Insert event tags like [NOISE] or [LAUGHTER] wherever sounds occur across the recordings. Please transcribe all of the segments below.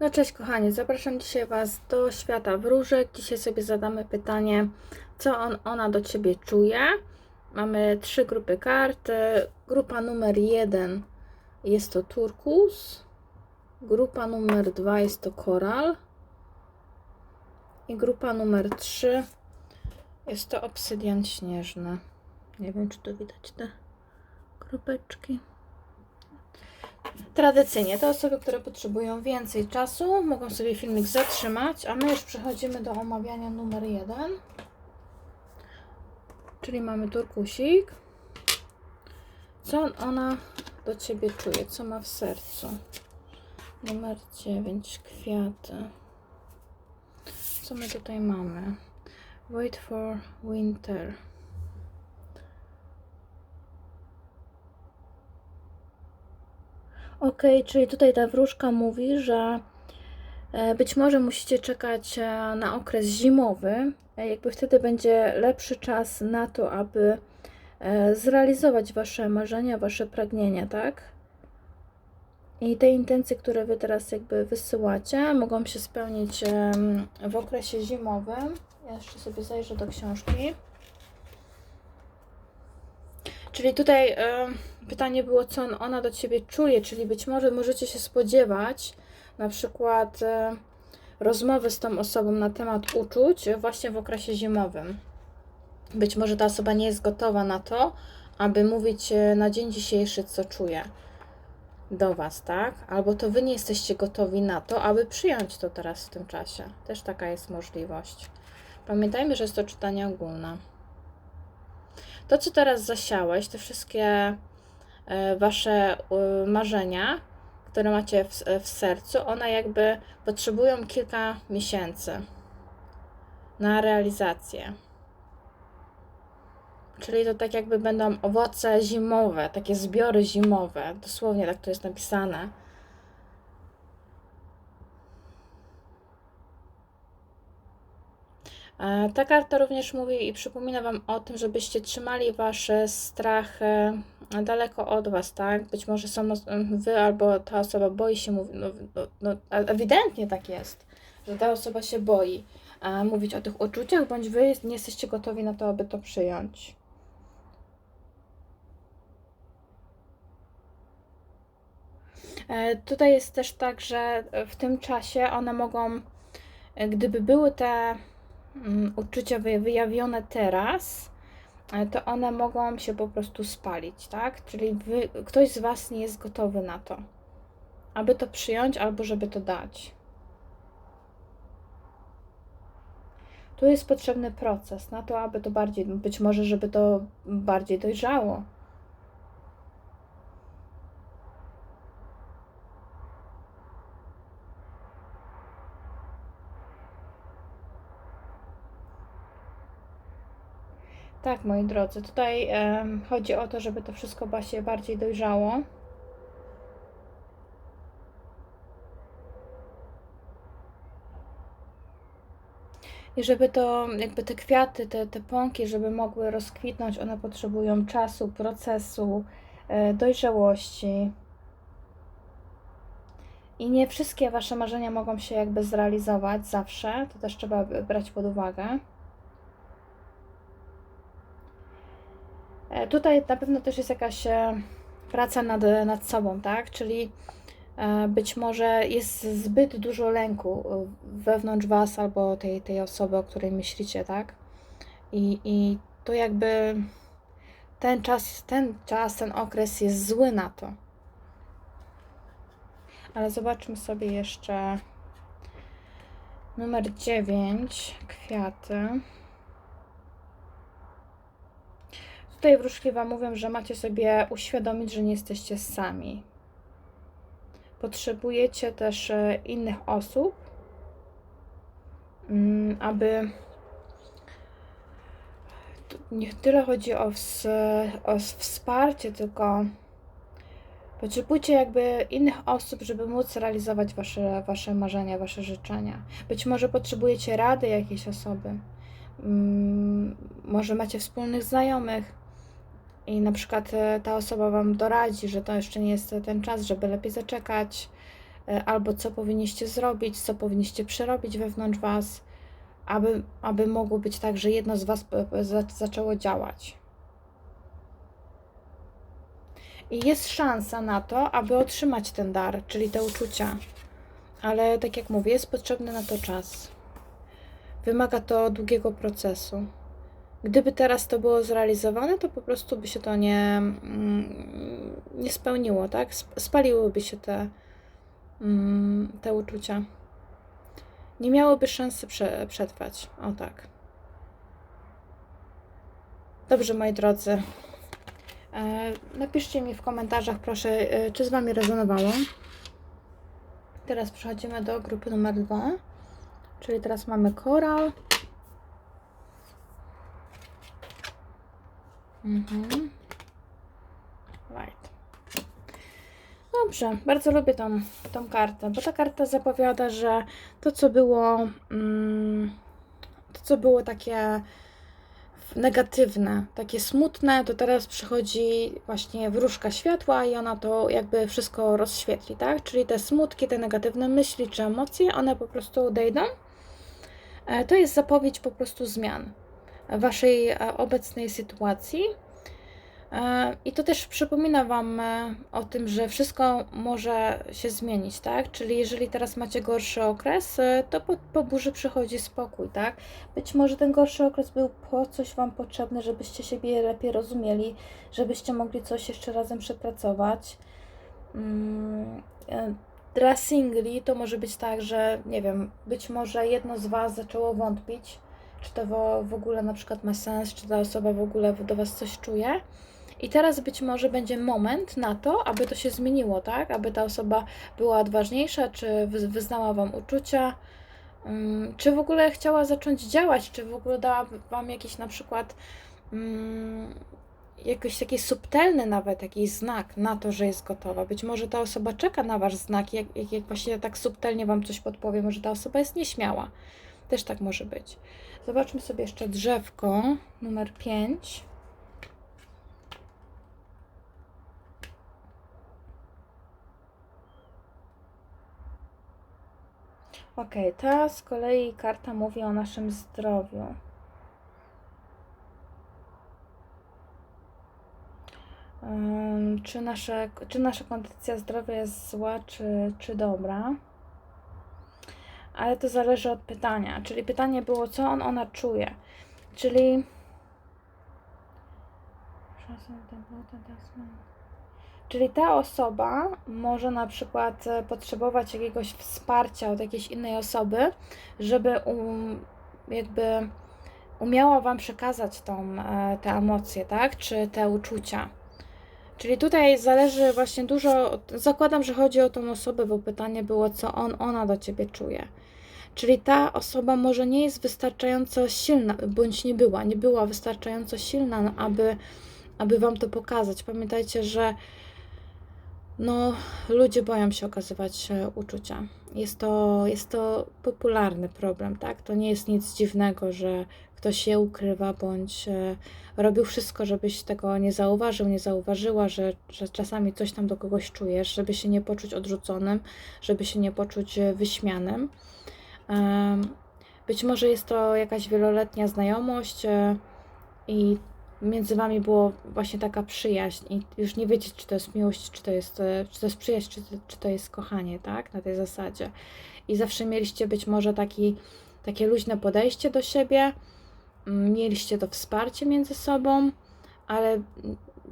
No cześć kochani, zapraszam dzisiaj Was do świata wróżek. Dzisiaj sobie zadamy pytanie, co on, ona do Ciebie czuje. Mamy trzy grupy kart. Grupa numer jeden jest to turkus. Grupa numer dwa jest to koral. I grupa numer trzy jest to obsydian śnieżny. Nie wiem, czy tu widać te kropeczki. Tradycyjnie te osoby, które potrzebują więcej czasu, mogą sobie filmik zatrzymać, a my już przechodzimy do omawiania numer jeden. Czyli mamy turkusik. Co on- ona do ciebie czuje? Co ma w sercu? Numer 9. Kwiaty. Co my tutaj mamy? Wait for winter. Ok, czyli tutaj ta wróżka mówi, że e, być może musicie czekać e, na okres zimowy. e, Jakby wtedy będzie lepszy czas na to, aby zrealizować Wasze marzenia, Wasze pragnienia, tak? I te intencje, które Wy teraz jakby wysyłacie, mogą się spełnić w okresie zimowym. Ja jeszcze sobie zajrzę do książki. Czyli tutaj pytanie było, co on, ona do ciebie czuje, czyli być może możecie się spodziewać na przykład e, rozmowy z tą osobą na temat uczuć właśnie w okresie zimowym. Być może ta osoba nie jest gotowa na to, aby mówić e, na dzień dzisiejszy, co czuje do Was, tak? Albo to Wy nie jesteście gotowi na to, aby przyjąć to teraz w tym czasie. Też taka jest możliwość. Pamiętajmy, że jest to czytanie ogólne. To, co teraz zasiałeś, te wszystkie wasze e, marzenia, które macie w, w sercu, one jakby potrzebują kilka miesięcy na realizację. Czyli to tak jakby będą owoce zimowe, takie zbiory zimowe. Dosłownie tak to jest napisane. Ta karta również mówi i przypomina Wam o tym, żebyście trzymali Wasze strachy daleko od Was, tak? Być może są Wy albo ta osoba boi się mówić, no, no, no, ewidentnie tak jest, że ta osoba się boi e, mówić o tych uczuciach, bądź Wy nie jesteście gotowi na to, aby to przyjąć. E, Tutaj jest też tak, że w tym czasie one mogą, e, gdyby były te uczucia wy- wyjawione teraz, e, to one mogą się po prostu spalić, tak? Czyli wy, ktoś z Was nie jest gotowy na to, aby to przyjąć albo żeby to dać. Tu jest potrzebny proces na to, aby to bardziej, być może, żeby to bardziej dojrzało. Tak, moi drodzy, tutaj em, chodzi o to, żeby to wszystko się bardziej dojrzało. I żeby to, jakby te kwiaty, te, te pąki, żeby mogły rozkwitnąć, one potrzebują czasu, procesu, e, dojrzałości. I nie wszystkie Wasze marzenia mogą się jakby zrealizować zawsze, to też trzeba brać pod uwagę. Tutaj na pewno też jest jakaś e, praca nad, nad sobą, tak? Czyli e, być może jest zbyt dużo lęku e, wewnątrz Was albo tej, tej osoby, o której myślicie, tak? I, I to jakby ten czas, ten czas, ten okres jest zły na to. Ale zobaczmy sobie jeszcze numer 9, kwiaty. Tutaj wróżki Wam mówią, że macie sobie uświadomić, że nie jesteście sami. Potrzebujecie też e, innych osób, mm, aby. Nie tyle chodzi o, ws, o wsparcie, tylko potrzebujecie jakby innych osób, żeby móc realizować wasze, wasze marzenia, Wasze życzenia. Być może potrzebujecie rady jakiejś osoby. Mm, Może macie wspólnych znajomych i na przykład e, ta osoba Wam doradzi, że to jeszcze nie jest ten czas, żeby lepiej zaczekać, e, albo co powinniście zrobić, co powinniście przerobić wewnątrz Was, aby, aby mogło być tak, że jedno z Was za- zaczęło działać. I jest szansa na to, aby otrzymać ten dar, czyli te uczucia. Ale tak jak mówię, jest potrzebny na to czas. Wymaga to długiego procesu. Gdyby teraz to było zrealizowane, to po prostu by się to nie, mm, nie spełniło, tak? Sp- Spaliłyby się te, mm, te uczucia. Nie miałyby szansy prze, przetrwać. O tak. Dobrze, moi drodzy. E, napiszcie mi w komentarzach, proszę, e, czy z Wami rezonowało. Teraz przechodzimy do grupy numer dwa, czyli teraz mamy koral. Mhm. Right. Dobrze, bardzo lubię tą, tą kartę, bo ta karta zapowiada, że to, co było, mm, to, co było takie negatywne, takie smutne, to teraz przychodzi właśnie wróżka światła i ona to jakby wszystko rozświetli, tak? Czyli te smutki, te negatywne myśli czy emocje, one po prostu odejdą. E, To jest zapowiedź po prostu zmian waszej e, obecnej sytuacji. E, I to też przypomina Wam e, o tym, że wszystko może się zmienić, tak? Czyli jeżeli teraz macie gorszy okres, to po, po burzy przychodzi spokój, tak? Być może ten gorszy okres był po coś Wam potrzebny, żebyście siebie lepiej rozumieli, żebyście mogli coś jeszcze razem przepracować. Mm, Dla singli to może być tak, że nie wiem, być może jedno z Was zaczęło wątpić, czy to w, ogóle na przykład ma sens, czy ta osoba w ogóle do Was coś czuje. I teraz być może będzie moment na to, aby to się zmieniło, tak? Aby ta osoba była odważniejsza, czy wy- wyznała Wam uczucia, ym, czy w ogóle chciała zacząć działać, czy w ogóle dała Wam jakiś na przykład ym, jakiś taki subtelny nawet jakiś znak na to, że jest gotowa. Być może ta osoba czeka na Wasz znak, jak, jak, jak właśnie tak subtelnie Wam coś podpowie, może ta osoba jest nieśmiała. Też tak może być. Zobaczmy sobie jeszcze drzewko numer 5. Ok, ta z kolei karta mówi o naszym zdrowiu. Ym, czy, nasze, czy nasza kondycja zdrowia jest zła, czy, czy dobra? Ale to zależy od pytania. Czyli pytanie było, co on, ona czuje. Czyli. Czyli ta osoba może na przykład e, potrzebować jakiegoś wsparcia od jakiejś innej osoby, żeby um, jakby umiała Wam przekazać tą, e, te emocje, tak? Czy te uczucia. Czyli tutaj zależy właśnie dużo, zakładam, że chodzi o tą osobę, bo pytanie było, co on, ona do Ciebie czuje. Czyli ta osoba może nie jest wystarczająco silna, bądź nie była, nie była wystarczająco silna, no, aby, aby Wam to pokazać. Pamiętajcie, że no, ludzie boją się okazywać e, uczucia. Jest to, jest to popularny problem, tak? To nie jest nic dziwnego, że ktoś je ukrywa, bądź e, robił wszystko, żebyś tego nie zauważył, nie zauważyła, że, że czasami coś tam do kogoś czujesz, żeby się nie poczuć odrzuconym, żeby się nie poczuć e, wyśmianym. Być może jest to jakaś wieloletnia znajomość e, i między wami było właśnie taka przyjaźń i już nie wiecie, czy to jest miłość, czy to jest, czy to jest przyjaźń, czy to, czy to jest kochanie, tak? Na tej zasadzie. I zawsze mieliście być może taki, takie luźne podejście do siebie, mieliście to wsparcie między sobą, ale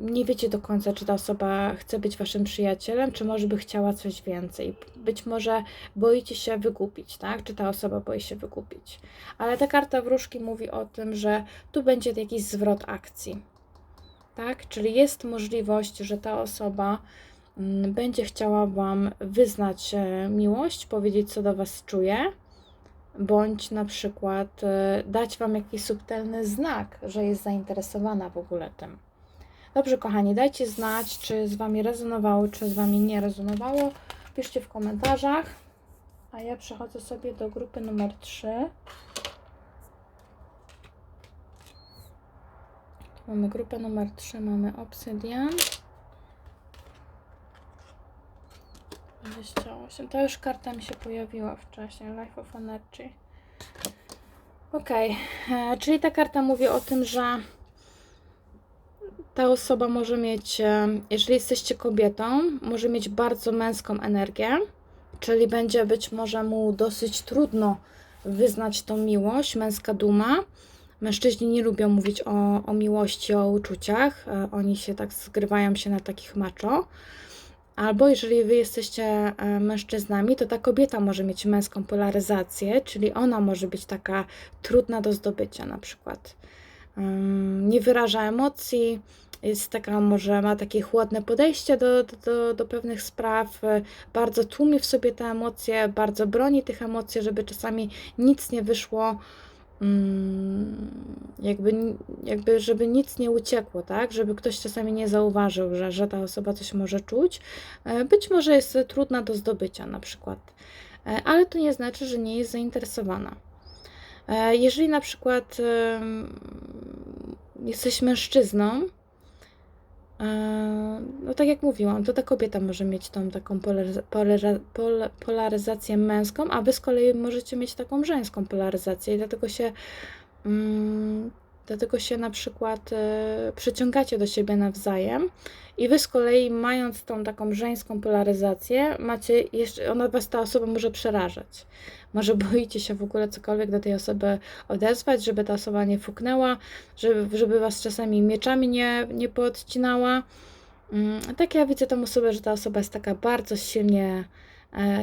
nie wiecie do końca, czy ta osoba chce być waszym przyjacielem, czy może by chciała coś więcej. Być może boicie się wykupić, tak? Czy ta osoba boi się wykupić. Ale ta karta wróżki mówi o tym, że tu będzie jakiś zwrot akcji, tak? Czyli jest możliwość, że ta osoba mm, będzie chciała Wam wyznać e, miłość, powiedzieć, co do Was czuje, bądź na przykład e, dać Wam jakiś subtelny znak, że jest zainteresowana w ogóle tym. Dobrze, kochani, dajcie znać, czy z Wami rezonowało, czy z Wami nie rezonowało. Piszcie w komentarzach. A ja przechodzę sobie do grupy numer 3. Mamy grupę numer 3, mamy Obsydian. 28. To już karta mi się pojawiła wcześniej. Life of Energy. Okej, e, czyli ta karta mówi o tym, że ta osoba może mieć, e, jeżeli jesteście kobietą, może mieć bardzo męską energię, czyli będzie być może mu dosyć trudno wyznać tą miłość, męska duma. Mężczyźni nie lubią mówić o, o miłości, o uczuciach. e, Oni się tak zgrywają się na takich macho. Albo jeżeli wy jesteście e, mężczyznami, to ta kobieta może mieć męską polaryzację, czyli ona może być taka trudna do zdobycia na przykład. Nie wyraża emocji, jest taka, może ma takie chłodne podejście do, do, do, pewnych spraw, e, bardzo tłumi w sobie te emocje, bardzo broni tych emocji, żeby czasami nic nie wyszło, mm, jakby, jakby żeby nic nie uciekło, tak? Żeby ktoś czasami nie zauważył, że, że ta osoba coś może czuć. E, Być może jest trudna do zdobycia na przykład, E, ale to nie znaczy, że nie jest zainteresowana. E, Jeżeli na przykład jesteś mężczyzną, no tak jak mówiłam, to ta kobieta może mieć tą taką polaryza- polaryza- pol- polaryzację męską, a wy z kolei możecie mieć taką żeńską polaryzację i dlatego się dlatego się na przykład e, przyciągacie do siebie nawzajem i wy z kolei mając tą taką żeńską polaryzację, macie jeszcze, ona was ta osoba może przerażać. Może boicie się w ogóle cokolwiek do tej osoby odezwać, żeby ta osoba nie fuknęła, żeby, żeby was czasami mieczami nie, nie poodcinała. Mm, Tak ja widzę tą osobę, że ta osoba jest taka bardzo silnie,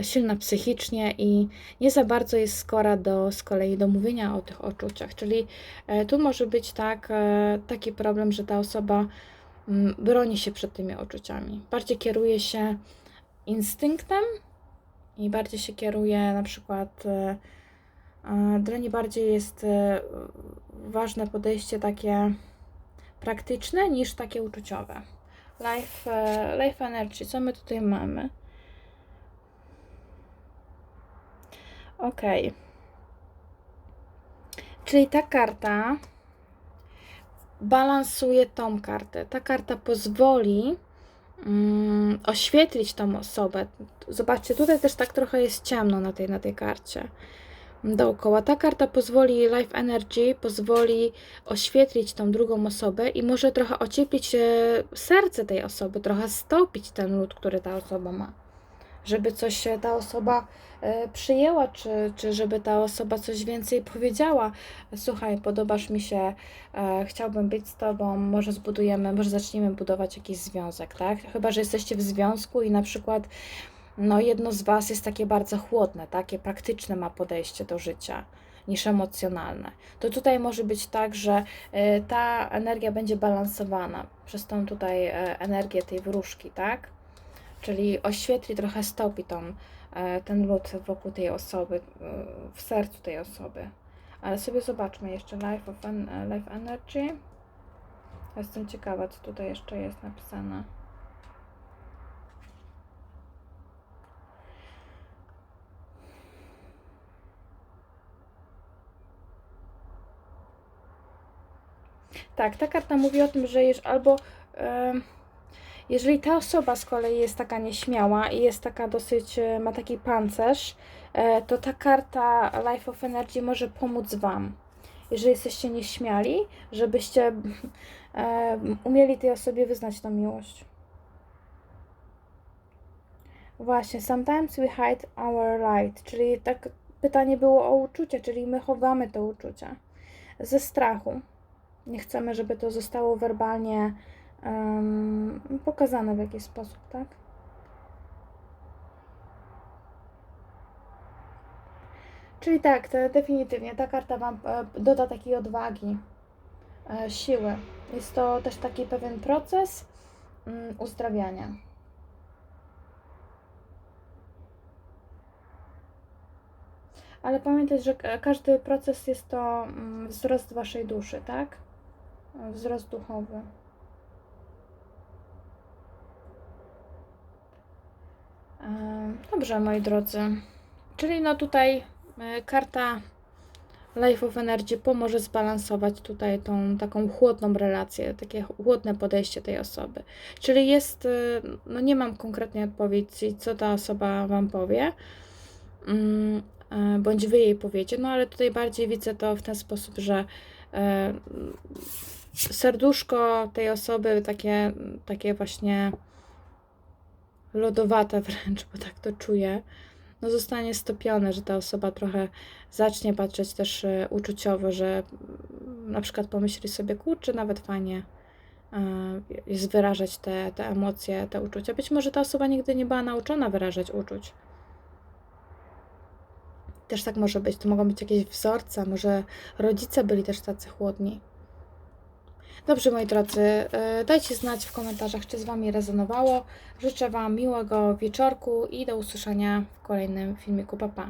silna psychicznie i nie za bardzo jest skora do z kolei do mówienia o tych uczuciach. Czyli e, tu może być tak, e, taki problem, że ta osoba mm, broni się przed tymi uczuciami. Bardziej kieruje się instynktem i bardziej się kieruje na przykład e, e, dla niej bardziej jest e, ważne podejście takie praktyczne niż takie uczuciowe. Life, e, life Energy, co my tutaj mamy? Ok. Czyli ta karta balansuje tą kartę. Ta karta pozwoli mm, oświetlić tą osobę. Zobaczcie, tutaj też tak trochę jest ciemno na tej, na tej karcie dookoła. Ta karta pozwoli, Life Energy pozwoli oświetlić tą drugą osobę i może trochę ocieplić e, serce tej osoby, trochę stopić ten lód, który ta osoba ma. Żeby coś ta osoba e, przyjęła, czy, czy żeby ta osoba coś więcej powiedziała. Słuchaj, podobasz mi się, e, chciałbym być z tobą, może zbudujemy, może zaczniemy budować jakiś związek, tak? Chyba, że jesteście w związku i na przykład no jedno z Was jest takie bardzo chłodne, takie praktyczne ma podejście do życia niż emocjonalne. To tutaj może być tak, że e, ta energia będzie balansowana przez tą tutaj energię tej wróżki, tak? Czyli oświetli, trochę stopi tą, e, ten lód wokół tej osoby, e, w sercu tej osoby. Ale sobie zobaczmy jeszcze Life, of en life Energy. Jestem ciekawa, co tutaj jeszcze jest napisane. Tak, ta karta mówi o tym, że jest albo em, jeżeli ta osoba z kolei jest taka nieśmiała i jest taka dosyć, e, ma taki pancerz, e, to ta karta Life of Energy może pomóc Wam. Jeżeli jesteście nieśmiali, żebyście [LAUGHS] e, umieli tej osobie wyznać tą miłość. Właśnie, sometimes we hide our light, czyli tak pytanie było o uczucia, czyli my chowamy te uczucia ze strachu. Nie chcemy, żeby to zostało werbalnie em, pokazane w jakiś sposób, tak? Czyli tak, definitywnie ta karta Wam e, doda takiej odwagi, e, siły. Jest to też taki pewien proces mm, uzdrawiania. Ale pamiętaj, że ka- każdy proces jest to mm, wzrost Waszej duszy, tak? Wzrost duchowy. Dobrze, moi drodzy. Czyli no tutaj e, karta Life of Energy pomoże zbalansować tutaj tą taką chłodną relację, takie chłodne podejście tej osoby. Czyli jest, y, no nie mam konkretnej odpowiedzi, co ta osoba Wam powie, mm, e, bądź Wy jej powiecie, no ale tutaj bardziej widzę to w ten sposób, że e, serduszko tej osoby takie, takie właśnie lodowate wręcz, bo tak to czuję, no zostanie stopione, że ta osoba trochę zacznie patrzeć też e, uczuciowo, że mm, na przykład pomyśli sobie, kurczę, nawet fajnie e, jest wyrażać te, te emocje, te uczucia. Być może ta osoba nigdy nie była nauczona wyrażać uczuć. Też tak może być. To mogą być jakieś wzorce, może rodzice byli też tacy chłodni. Dobrze, moi drodzy, e, dajcie znać w komentarzach, czy z Wami rezonowało. Życzę Wam miłego wieczorku i do usłyszenia w kolejnym filmiku. Pa, pa.